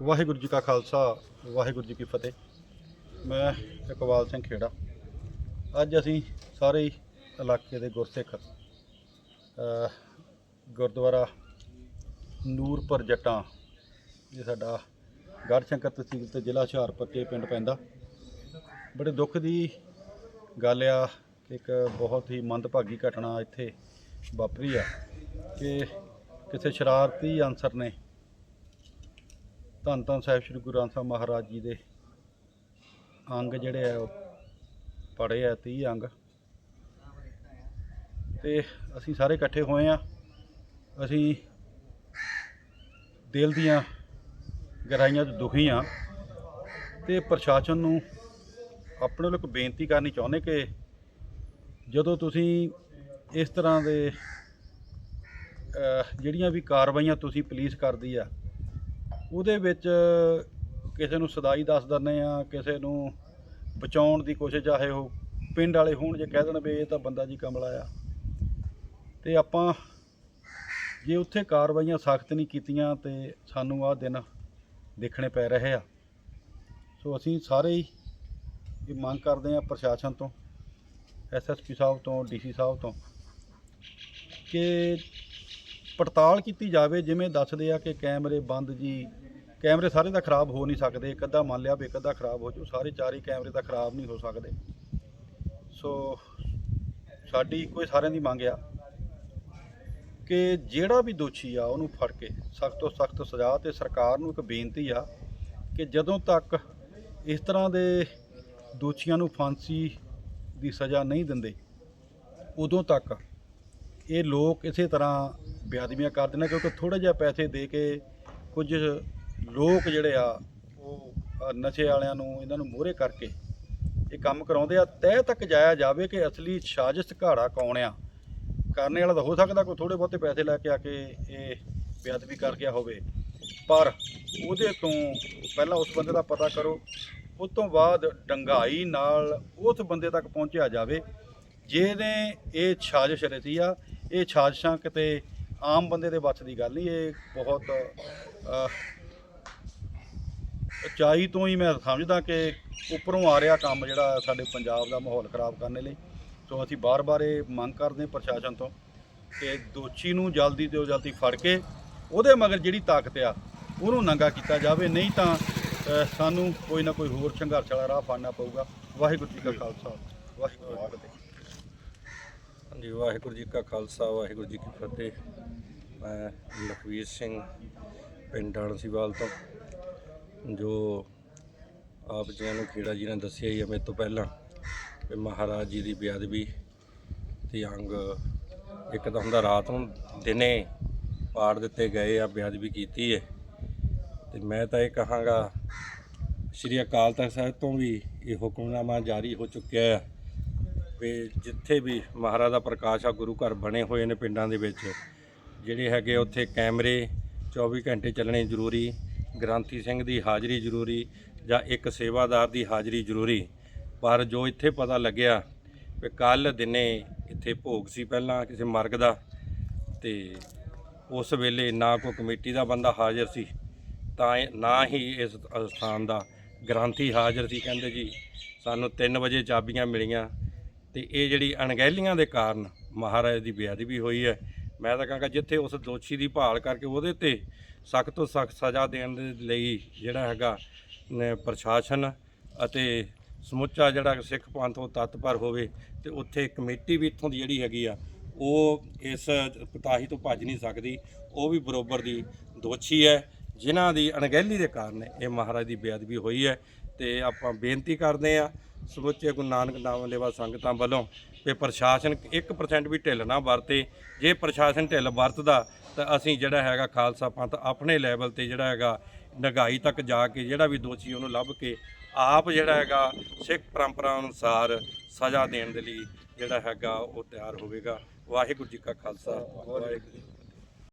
ਵਾਹਿਗੁਰੂ ਜੀ ਕਾ ਖਾਲਸਾ, ਵਾਹਿਗੁਰੂ ਜੀ ਕੀ ਫਤਿਹ। ਮੈਂ ਇਕਬਾਲ ਸਿੰਘ ਖੇੜਾ। ਅੱਜ ਅਸੀਂ ਸਾਰੇ ਇਲਾਕੇ ਦੇ ਗੁਰਸਿੱਖ ਗੁਰਦੁਆਰਾ ਨੂਰਪੁਰ ਜੱਟਾਂ, ਇਹ ਸਾਡਾ ਗੜਸ਼ੰਕਰ ਤਹਿਸੀਲ ਤੇ ਜ਼ਿਲ੍ਹਾ ਹੁਸ਼ਿਆਰਪੁਰ ਕੇ ਪਿੰਡ ਪੈਂਦਾ। ਬੜੇ ਦੁੱਖ ਦੀ ਗੱਲ ਆ ਕਿ ਇੱਕ ਬਹੁਤ ਹੀ ਮੰਦਭਾਗੀ ਘਟਨਾ ਇੱਥੇ ਵਾਪਰੀ ਆ ਕਿ ਕਿਸੇ ਸ਼ਰਾਰਤੀ ਅਨਸਰ ਨੇ ਧੰਨ ਧੰਨ ਸਾਹਿਬ ਸ੍ਰੀ ਗੁਰੂ ਗ੍ਰੰਥ ਸਾਹਿਬ ਮਹਾਰਾਜ ਜੀ ਦੇ ਅੰਗ ਜਿਹੜੇ ਆ ਉਹ ਪੜੇ ਆ 30 ਅੰਗ। ਤੇ ਅਸੀਂ ਸਾਰੇ ਇਕੱਠੇ ਹੋਏ ਆ। ਅਸੀਂ ਦਿਲ ਦੀਆਂ ਗਹਿਰਾਈਆਂ 'ਚ ਦੁਖੀ ਆ। ਤੇ ਪ੍ਰਸ਼ਾਸਨ ਨੂੰ ਆਪਣੇ ਲੋਕ ਬੇਨਤੀ ਕਰਨੀ ਚਾਹੁੰਦੇ ਕਿ ਜਦੋਂ ਤੁਸੀਂ ਇਸ ਤਰ੍ਹਾਂ ਦੇ ਜਿਹੜੀਆਂ ਵੀ ਕਾਰਵਾਈਆਂ ਤੁਸੀਂ ਪੁਲਿਸ ਕਰਦੀ ਆ ਉਹਦੇ ਵਿੱਚ ਕਿਸੇ ਨੂੰ ਸਦਾਈ ਦੱਸ ਦਿੰਦੇ ਆ ਕਿਸੇ ਨੂੰ ਬਚਾਉਣ ਦੀ ਕੋਸ਼ਿਸ਼ ਚਾਹੇ ਉਹ ਪਿੰਡ ਵਾਲੇ ਹੋਣ ਜੇ ਕਹਿ ਦੇਣ ਵੀ ਇਹ ਤਾਂ ਬੰਦਾ ਜੀ ਕਮਲਾ ਆ। ਤੇ ਆਪਾਂ ਜੇ ਉੱਥੇ ਕਾਰਵਾਈਆਂ ਸਖਤ ਨਹੀਂ ਕੀਤੀਆਂ ਤੇ ਸਾਨੂੰ ਆਹ ਦਿਨ ਦੇਖਣੇ ਪੈ ਰਹੇ ਆ। ਸੋ ਅਸੀਂ ਸਾਰੇ ਹੀ ਇਹ ਮੰਗ ਕਰਦੇ ਆ ਪ੍ਰਸ਼ਾਸਨ ਤੋਂ ਐਸਐਸਪੀ ਸਾਹਿਬ ਤੋਂ ਡੀਸੀ ਸਾਹਿਬ ਤੋਂ ਕਿ ਪੜਤਾਲ ਕੀਤੀ ਜਾਵੇ, ਜਿਵੇਂ ਦੱਸਦੇ ਆ ਕਿ ਕੈਮਰੇ ਬੰਦ ਜੀ ਕੈਮਰੇ ਸਾਰੇ ਦਾ ਖਰਾਬ ਹੋ ਨਹੀਂ ਸਕਦੇ, ਇੱਕ ਅੱਧਾ ਮੰਨ ਲਿਆ ਵੀ ਇੱਕ ਅੱਧਾ ਖਰਾਬ ਹੋ ਜੂ ਸਾਰੇ ਚਾਰ ਹੀ ਕੈਮਰੇ ਦਾ ਖਰਾਬ ਨਹੀਂ ਹੋ ਸਕਦੇ। ਸੋ ਸਾਡੀ ਕੋਈ ਸਾਰਿਆਂ ਦੀ ਮੰਗ ਆ ਕਿ ਜਿਹੜਾ ਵੀ ਦੋਸ਼ੀ ਆ, ਉਹਨੂੰ ਫੜ ਕੇ ਸਖਤ ਤੋਂ ਸਖਤ ਸਜ਼ਾ ਤੇ ਸਰਕਾਰ ਨੂੰ ਇੱਕ ਬੇਨਤੀ ਆ ਕਿ ਜਦੋਂ ਤੱਕ ਇਸ ਤਰ੍ਹਾਂ ਦੇ ਦੋਸ਼ੀਆਂ ਨੂੰ ਫਾਂਸੀ ਦੀ ਸਜ਼ਾ ਨਹੀਂ ਦਿੰਦੇ, ਉਦੋਂ ਤੱਕ ਇਹ ਲੋਕ ਇਸੇ ਤਰ੍ਹਾਂ ਬੇਅਦਬੀਆਂ ਕਰਦੇ ਨੇ, ਕਿਉਂਕਿ ਥੋੜੇ ਜਿਹਾ ਪੈਸੇ ਦੇ ਕੇ ਕੁਝ ਲੋਕ ਜਿਹੜੇ ਆ, ਉਹ ਨਸ਼ੇ ਵਾਲਿਆਂ ਨੂੰ ਇਹਨਾਂ ਨੂੰ ਮੋਹਰੇ ਕਰਕੇ ਇਹ ਕੰਮ ਕਰਾਉਂਦੇ ਆ। ਤਹਿ ਤੱਕ ਜਾਇਆ ਜਾਵੇ ਕਿ ਅਸਲੀ ਸਾਜ਼ਿਸ਼ ਘਾੜਾ ਕੌਣ ਆ। ਕਰਨੇ ਵਾਲਾ ਤਾਂ ਹੋ ਸਕਦਾ ਕੋਈ ਥੋੜੇ ਬਹੁਤੇ ਪੈਸੇ ਲੈ ਕੇ ਆ ਕੇ ਇਹ ਬੇਅਦਬੀ ਕਰ ਗਿਆ ਹੋਵੇ। ਪਰ ਉਹਦੇ ਤੋਂ ਪਹਿਲਾਂ ਉਸ ਬੰਦੇ ਦਾ ਪਤਾ ਕਰੋ, ਉਸ ਤੋਂ ਬਾਅਦ ਡੰਗਾਈ ਨਾਲ ਉਸ ਬੰਦੇ ਤੱਕ ਪਹੁੰਚਿਆ ਜਾਵੇ, ਜਿਹਨੇ ਇਹ ਸਾਜ਼ਿਸ਼ ਰਚੀ ਆ। ਇਹ ਸਾਜ਼ਿਸ਼ਾਂ ਕਿਤੇ ਆਮ ਬੰਦੇ ਦੇ ਵੱਸ ਦੀ ਗੱਲ ਨਹੀਂ, ਇਹ ਬਹੁਤ ਅਹ, ਉਚਾਈ ਤੋਂ ਹੀ ਮੈਂ ਸਮਝਦਾ ਕਿ ਉੱਪਰੋਂ ਆ ਰਿਹਾ ਕੰਮ ਜਿਹੜਾ ਸਾਡੇ ਪੰਜਾਬ ਦਾ ਮਾਹੌਲ ਖਰਾਬ ਕਰਨ ਲਈ। ਸੋ ਅਸੀਂ ਬਾਰ-ਬਾਰ ਇਹ ਮੰਗ ਕਰਦੇ ਹਾਂ ਪ੍ਰਸ਼ਾਸਨ ਤੋਂ ਕਿ ਦੋਸ਼ੀ ਨੂੰ ਜਲਦੀ ਤੋਂ ਜਲਦੀ ਫੜ ਕੇ ਉਹਦੇ ਮਗਰ ਜਿਹੜੀ ਤਾਕਤ ਆ ਉਹਨੂੰ ਨੰਗਾ ਕੀਤਾ ਜਾਵੇ। ਨਹੀਂ ਤਾਂ ਸਾਨੂੰ ਕੋਈ ਨਾ ਕੋਈ ਹੋਰ ਸੰਘਰਸ਼ ਵਾਲਾ ਰਾਹ ਫੜਨਾ ਪਊਗਾ। ਵਾਹਿਗੁਰੂ ਜੀ ਕਾ ਖਾਲਸਾ। ਵਾਹਿਗੁਰੂ ਜੀ ਕੀ ਫਤਿਹ। ਹਾਂਜੀ ਵਾਹਿਗੁਰੂ ਜੀ ਕਾ ਖਾਲਸਾ ਵਾਹਿਗੁਰੂ ਜੀ ਕੀ ਫਤਿਹ। ਮੈਂ ਲਖਵੀਰ ਸਿੰਘ ਪਿੰਡ ਆਣਸੀਵਾਲ ਤੋਂ। ਜੋ ਆਪ ਜੀਆਂ ਨੂੰ ਖੇੜਾ ਜੀ ਨੇ ਦੱਸਿਆ ਹੀ ਹੈ ਮੇਰੇ ਤੋਂ ਪਹਿਲਾਂ ਕਿ ਮਹਾਰਾਜ ਜੀ ਦੀ ਬੇਅਦਬੀ ਤੇ ਅੰਗ ਇੱਕ ਤਾਂ ਹੁੰਦਾ ਰਾਤ ਨੂੰ ਦਿਨੇ ਪਾੜ ਦਿੱਤੇ ਗਏ ਆ, ਬੇਅਦਬੀ ਕੀਤੀ ਹੈ ਤੇ ਮੈਂ ਤਾਂ ਇਹ ਕਹਾਂਗਾ, ਸ਼੍ਰੀ ਅਕਾਲ ਤਖਤ ਸਾਹਿਬ ਤੋਂ ਵੀ ਇਹ ਹੁਕਮਨਾਮਾ ਜਾਰੀ ਹੋ ਚੁੱਕਿਆ ਹੈ ਵੀ ਜਿੱਥੇ ਵੀ ਮਹਾਰਾਜ ਦਾ ਪ੍ਰਕਾਸ਼ ਆ, ਗੁਰੂ ਘਰ ਬਣੇ ਹੋਏ ਨੇ ਪਿੰਡਾਂ ਦੇ ਵਿੱਚ, ਜਿਹੜੇ ਹੈਗੇ ਉੱਥੇ ਕੈਮਰੇ 24 ਘੰਟੇ ਚੱਲਣੇ ਜ਼ਰੂਰੀ ਗ੍ਰਾਂਥੀ ਸਿੰਘ ਦੀ ਹਾਜ਼ਰੀ ਜ਼ਰੂਰੀ ਜਾਂ ਇੱਕ ਸੇਵਾਦਾਰ ਦੀ ਹਾਜ਼ਰੀ ਜ਼ਰੂਰੀ। ਪਰ ਜੋ ਇੱਥੇ ਪਤਾ ਲੱਗਿਆ ਵੀ ਕੱਲ ਦਿਨੇ ਇੱਥੇ ਭੋਗ ਸੀ ਪਹਿਲਾਂ ਕਿਸੇ ਮਰਗ ਦਾ ਤੇ ਉਸ ਵੇਲੇ ਨਾ ਕੋਈ ਕਮੇਟੀ ਦਾ ਬੰਦਾ ਹਾਜ਼ਰ ਸੀ, ਤਾਂ ਨਾ ਹੀ ਇਸ ਸਥਾਨ ਦਾ ਗ੍ਰਾਂਥੀ ਹਾਜ਼ਰ ਸੀ। ਕਹਿੰਦੇ ਜੀ, ਸਾਨੂੰ 3 ਵਜੇ ਚਾਬੀਆਂ ਮਿਲੀਆਂ ਤੇ ਇਹ ਜਿਹੜੀ ਅਣਗਹਿਲੀਆਂ ਦੇ ਕਾਰਨ ਮਹਾਰਾਜ ਦੀ ਬੇਅਦਬੀ ਹੋਈ ਹੈ ਮੈਂ ਤਾਂ ਕਹਾਂਗਾ ਜਿੱਥੇ ਉਸ ਦੋਸ਼ੀ ਦੀ ਭਾਲ ਕਰਕੇ ਉਹਦੇ ਤੇ ਸਖਤ ਤੋਂ ਸਖਤ ਸਜ਼ਾ ਦੇਣ ਦੇ ਲਈ ਜਿਹੜਾ ਹੈਗਾ ਪ੍ਰਸ਼ਾਸਨ ਅਤੇ ਸਮੁੱਚਾ ਜਿਹੜਾ ਸਿੱਖ ਪੰਥ ਉਹ ਤਤਪਰ ਹੋਵੇ ਤੇ ਉੱਥੇ ਕਮੇਟੀ ਵੀ ਇੱਥੋਂ ਦੀ ਜਿਹੜੀ ਹੈਗੀ ਆ, ਉਹ ਇਸ ਪਤਾਹੀ ਤੋਂ ਭੱਜ ਨਹੀਂ ਸਕਦੀ। ਉਹ ਵੀ ਬਰੋਬਰ ਦੀ ਦੋਸ਼ੀ ਹੈ, ਜਿਨ੍ਹਾਂ ਦੀ ਅਣਗਹਿਲੀ ਦੇ ਕਾਰਨ ਇਹ ਮਹਾਰਾਜ ਦੀ ਬੇਅਦਬੀ ਹੋਈ ਹੈ ਤੇ ਆਪਾਂ ਬੇਨਤੀ ਕਰਦੇ ਆ ਸਮੁੱਚੇ ਗੁਰੂ ਨਾਨਕ ਨਾਮ ਲੈਵਾ ਸੰਗਤਾਂ ਵੱਲੋਂ ਕਿ ਪ੍ਰਸ਼ਾਸਨ 1% ਵੀ ਢਿੱਲ ਨਾ ਵਰਤੇ। ਜੇ ਪ੍ਰਸ਼ਾਸਨ ਢਿੱਲ ਵਰਤਦਾ, ਤਾਂ ਅਸੀਂ ਜਿਹੜਾ ਹੈਗਾ ਖਾਲਸਾ ਪੰਥ ਆਪਣੇ ਲੈਵਲ ਤੇ ਜਿਹੜਾ ਹੈਗਾ ਨਗਾਈ ਤੱਕ ਜਾ ਕੇ ਜਿਹੜਾ ਵੀ ਦੋਸ਼ੀ ਉਹਨੂੰ ਲੱਭ ਕੇ ਆਪ ਜਿਹੜਾ ਹੈਗਾ ਸਿੱਖ ਪਰੰਪਰਾ ਅਨੁਸਾਰ ਸਜ਼ਾ ਦੇਣ ਦੇ ਲਈ ਜਿਹੜਾ ਹੈਗਾ ਉਹ ਤਿਆਰ ਹੋਵੇਗਾ। ਵਾਹਿਗੁਰੂ ਜੀ ਕਾ ਖਾਲਸਾ, ਵਾਹਿਗੁਰੂ ਜੀ